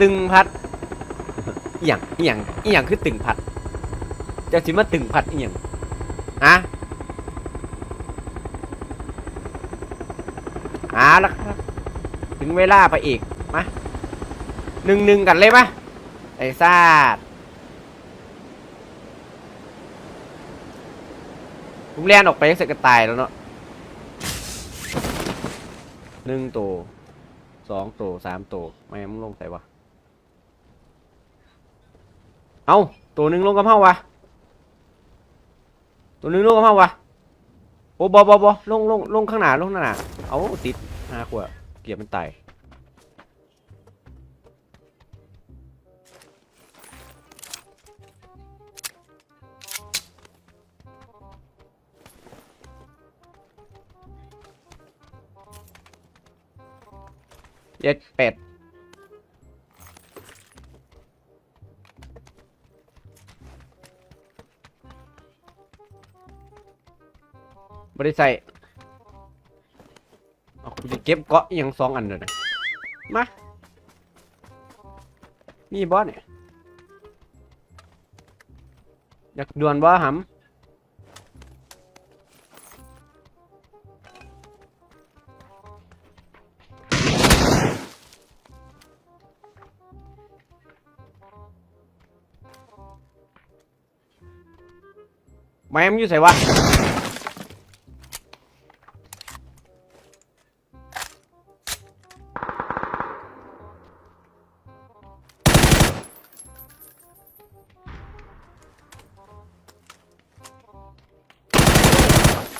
ตึงพัดอย่างอย่างอย่างคือตึงพัดเจะสิมาตึงพัดอย่างฮะเอาละครับ ถึงเวลาพระเอกมาหนึ่งหนึ่งกันเลยปะไอ้ซาดผมเลียนออกไปยังเสร็จก็ตายแล้วเนาะหนึ่งตัวสองตัวสามตัวไม่มึงลงใส่วะ เอาตัวหนึ่งลงกับเฮาวะตัวหนึ่งลงกับเฮาวะโอ้บอบอบอลงลงลงข้างหน้าลงข้างหน้าเอาติดห้าขวดเกียบมันตายเจ็ดเป็ด บริใส่เอากูจะเก็บเกาะอหยังสองอันเลยนะมา มีบอสเนี่ย อยากดวลบ่หำแม่มนอยู่ใส่วะ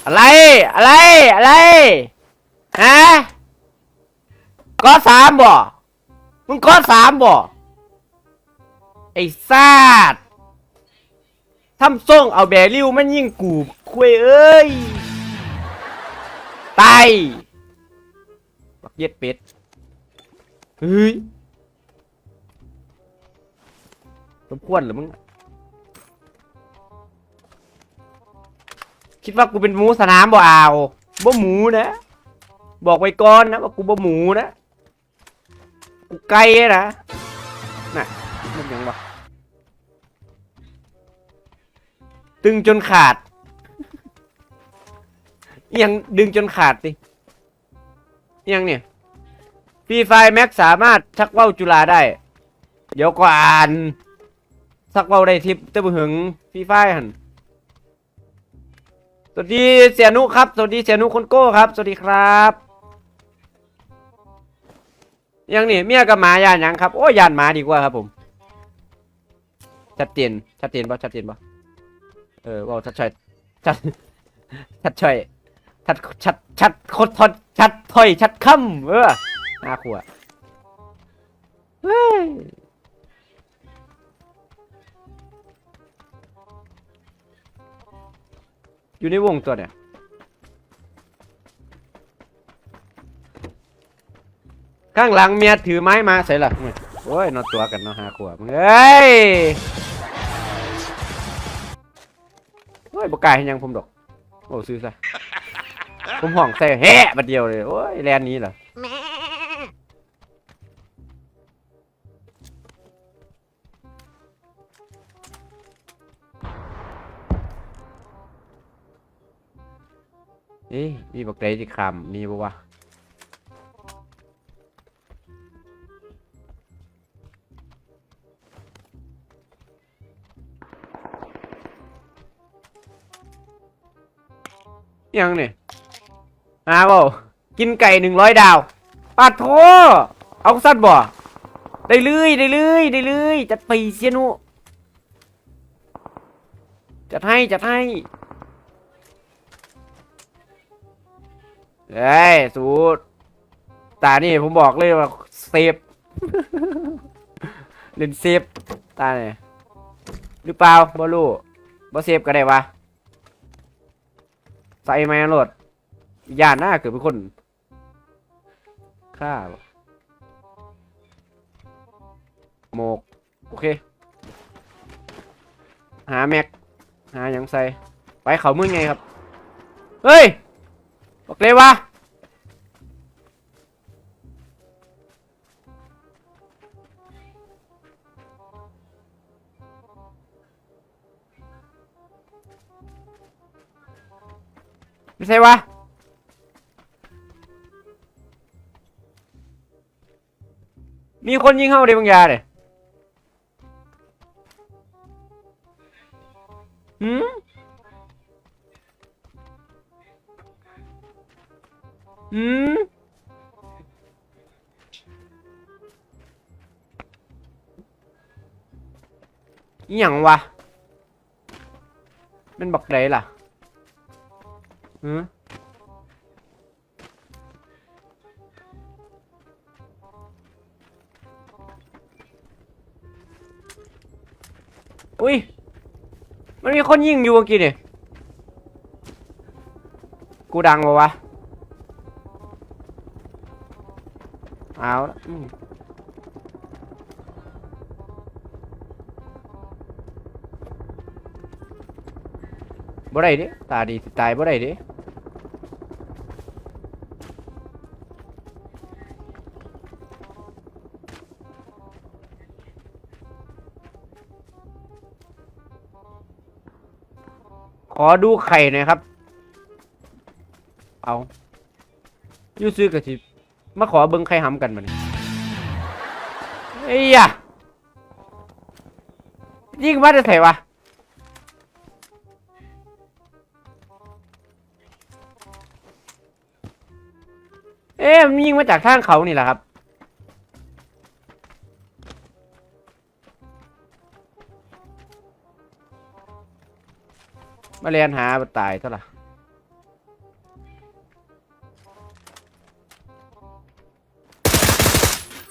อะไร อะไร อะไร ฮะก็สามบ่ มึงก็สามบ่ ไอ้ซาดทำส่งเอาแบริวมันยิงกูคุยเอ้ย ตายบักเย็ดเป็ด เฮ้ยสมควรหรือมึง คิดว่ากูเป็นหมูสนามบ่เอาบ่หมูนะ บอกไว้ก่อนนะว่ากูบ่หมูนะ กูไก่นะน่ะมันยังวะตึงจนขาดเอียงดึงจนขาดสิเอียงเนี่ยฟรีไฟแม็กสามารถชักว่าวจุฬาได้ เดี๋ยวก็อ่านชักว่าวได้ทิปเตะบุหึงฟรีไฟหัน วัสดีเสียนุครับ สวัสดีเสียนุคนโก้ครับ สวัสดีครับ ยังนี่เมียกับหมายานยังครับ โอ้ยานหมาดีกว่าครับผม ชัดเจน ชัดเจนปะชัดเจนปะเออว่าชัดชัดชัด ชัดชัยชัด ชัด ชัดโคตรทอดชัดถ้อย ชัดคำเออหน่าขวดเฮ้ย อยู่ในวงตัวเนี่ยข้างหลังเมียถือไม้มาใส่ละโอ้ยนอนตัวกันนอนหาขวบเอ้ยโอ้ยบกายให้ยังผมดอก โอ้ซื้อซะผมห่องใส่แฮ่บัดเดียวเลย โอ้ยแลนนี้เหรอ อ๊ะมีบักไดที่คำมีบ่วะยังเนี่ยมาบ่กินไก่หนึ่งร้อยดาวปาดโทเอาสั้นบ่ ได้เลยได้เลยได้เลยจัดไปเสียนุจัดให้ จัดให้ เอ้ยสูตรตานี่ผมบอกเลยว่าเซฟเล่นเซฟตาเนี่ยหรือเปล่าบ่รู้บ่เซฟก็ได้วะใส่แมนโหลดยานหน้าเกิดเป็นคนฆ่าโมก โอเค หาแม็ก หาหยังใส่ ไปเขามึงไงครับ เฮ้ย บอกเลยวะไม่ใช่วะมีคนยิงเข้าเดบางยาเนี่ยหืมืมอหย่างวะมันบักไดล่ะหืมอุ้ย มันมีคนยิงอยู่เมื่อกี้นี่กูดังปะวะ เอาละอืมบ่ได้เดิตาดีสิตายบ่ได้เดิขอดูไข่หน่อยครับ เอาอยูซื้อกะทิ มาขอเบิ้งไข่ห้ำกันมาเนี่ยเอ้ยะยิงมาจะใส่วะเอ๊ะมันยิงมาจากทางเขานี่แหละครับ มาเรียนหาตายเท่าไหร่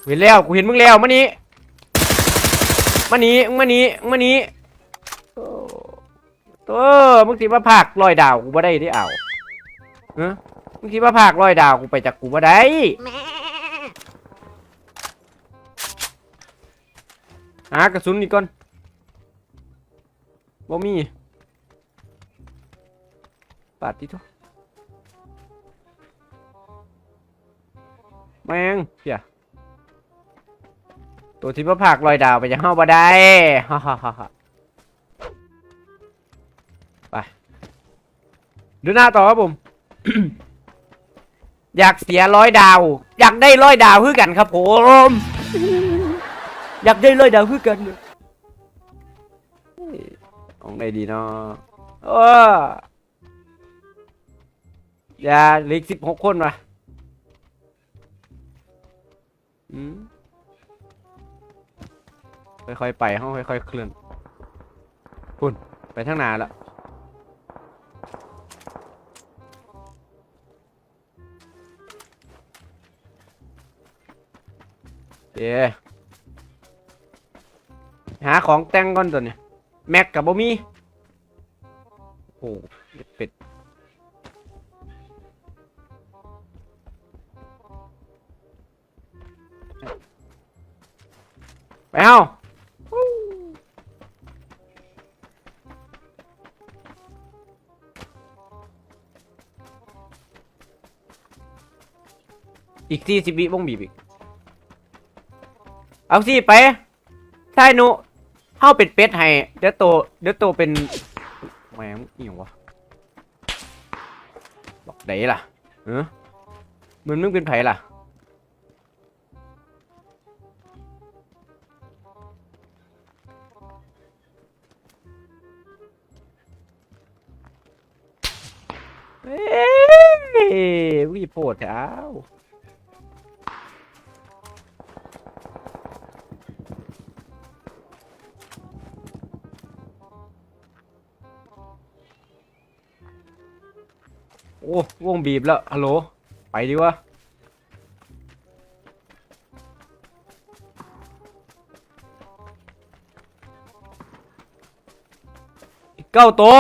เห็นแล้วกูเห็นมึงแล้วมานี้มานี้มานี้มานี้โอ้ตัวมึงสิมาพากลอยดาวกูบ่ได้ได้เอาเฮ้มึงสิมาพากลอยดาวกูไปจากกูบ่ได้หากระสุนนี่ก่อนบ่มีปาดที่ทุแมงเพีย ตัวที่พระภาคลอยดาวไปจะเข้าบ่ได้ฮ่าฮ่าฮ่าฮ่าไปดูหน้าต่อครับผม อยากเสียร้อยดาว อยากได้ร้อยดาวคือกันครับผม อยากได้ร้อยดาวคือกันของไหนดีเนาะเอออย่าเล็กสิบหกคนวะอืม ค่อยๆไปห้องค่อยๆเคลื่อนคุณไปทางหนาแล้วเดี๋ยวหาของแต่งก่อนตัวเนี่ยแม็กกับบ่มีโอ้โหเป็ดไปเอา อีกสี่สิบวิวงบีบอีก เอาสิไปใช่หนูเข้าเป็ดเป็ดให้ เดี๋ยวโต เดี๋ยวโตเป็นแหมงอีหยังวะบอกไหนล่ะเออมึงมึงเป็นไผล่ะเอ้ยวิโพดเท้า โอ้วงบีบแล้วฮัลโหลไปดีวะเก้าตัว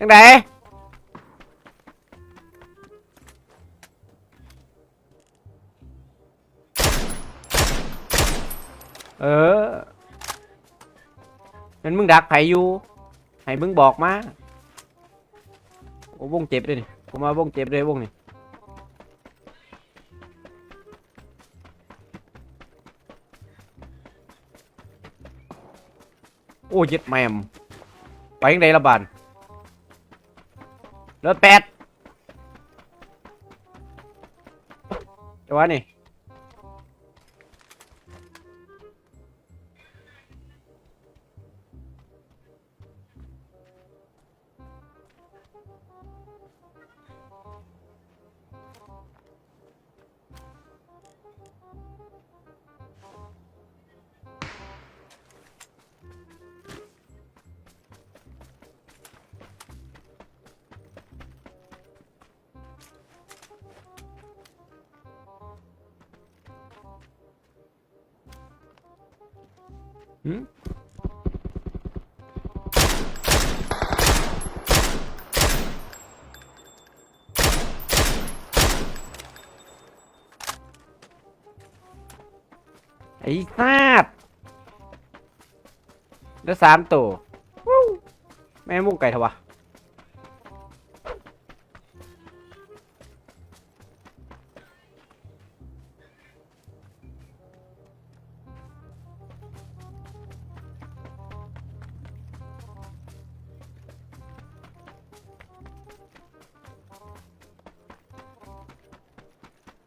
ยังไงเออนั่นมึงดักไผอยู่ ให้มึงบอกมา โอ้วงเจ็บเลยนี่ผมมาวงเจ็บเลยวงนี่โอ้ยึดแมมไปยังไงละบานเลือแปดจังหวะนี่ หื อ้ซาดเหลือสามตัวแม่มุกไก่ทวะ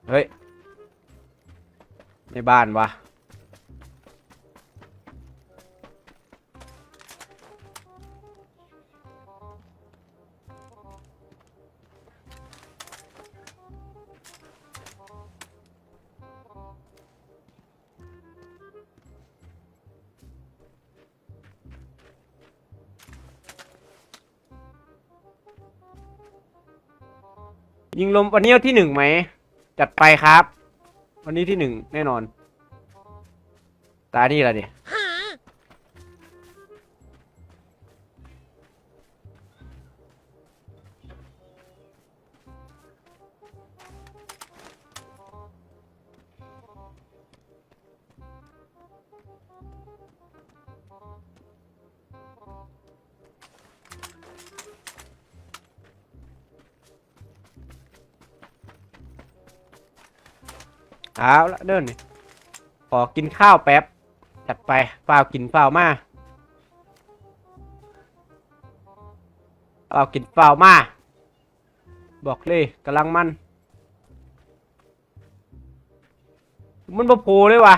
เฮ้ย ในบ้านวะ มวันนี้เอาที่หนึ่งไหม จัดไปครับ วันนี้ที่หนึ่งแน่นอน ตานี่ละเนี่ย เอาละเดินขอกินข้าวแป๊บ จัดไปเปล่ากินเปล่ามาเปล่ากินเปล่ามา บอกเลยกำลังมัน มันบ่โผล่เลยวะ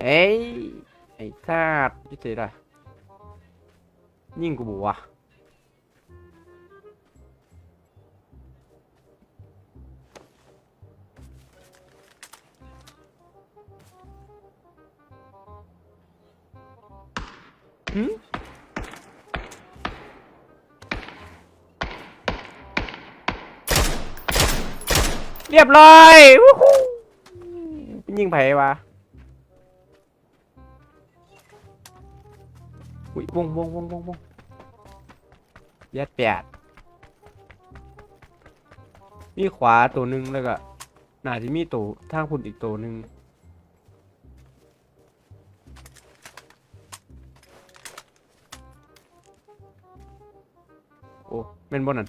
เอ้ยไอ้ชาติยี่สิละยิ่งกูบอกว่ เรียบร้อยวู้ฮู้ยิงไผ่วะอุ้ยวงวงวงวงวงยัดแปดมีขวาตัวหนึ่งแล้วก็น่าจะมีตัวทางพุ่นอีกตัวหนึ่ง เป็นบนนั่น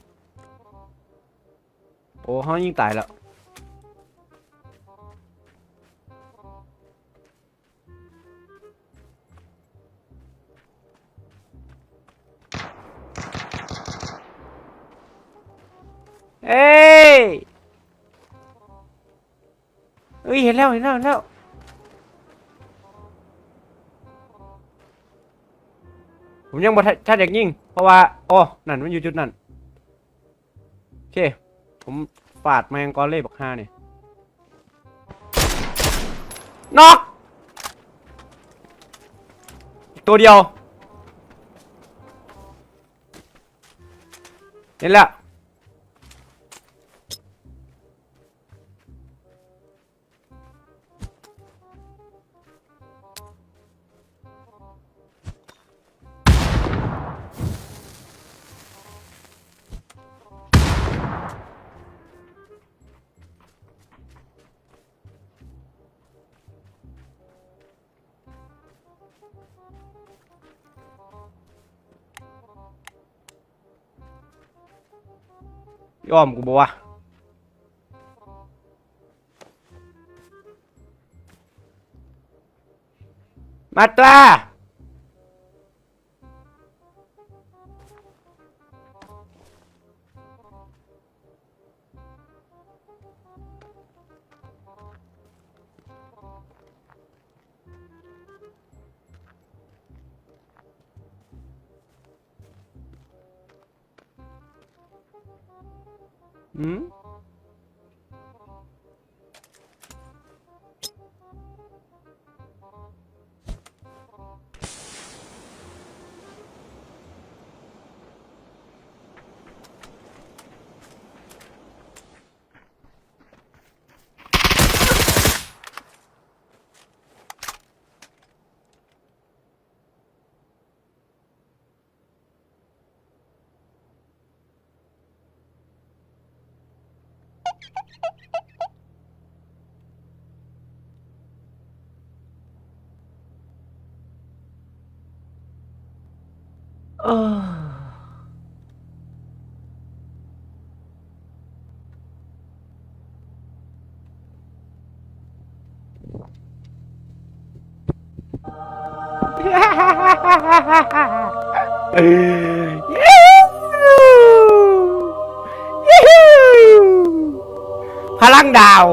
โอ้เขายิงตายแล้วเอ้ยเอ้ยเห็นแล้วเห็นแล้วเห็นแล้วผมยังบ่ทันอยากยิงเพราะว่าโอ้นั่นมันอยู่จุดนั้น อเค ผมปาดแมงกอเล่บักห้าเนี่ยนอกอีกตัวเดียว เห็นแล้ว ยอมกูบอกว่ามาตรา อื เออเอ้ยยูยูพลังดาว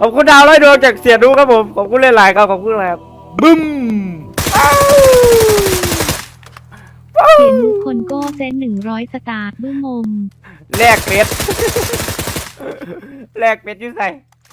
ขอบคุณดาวร้อยดวงจากเสียดูครับผม ขอบคุณหลายๆครับ ขอบคุณหลายครับบึ้ม คนโก้เซนหนึ่งร้อยสตาร์บึ้งมแลกเม็ด แลกเม็ดอยุ่ใส่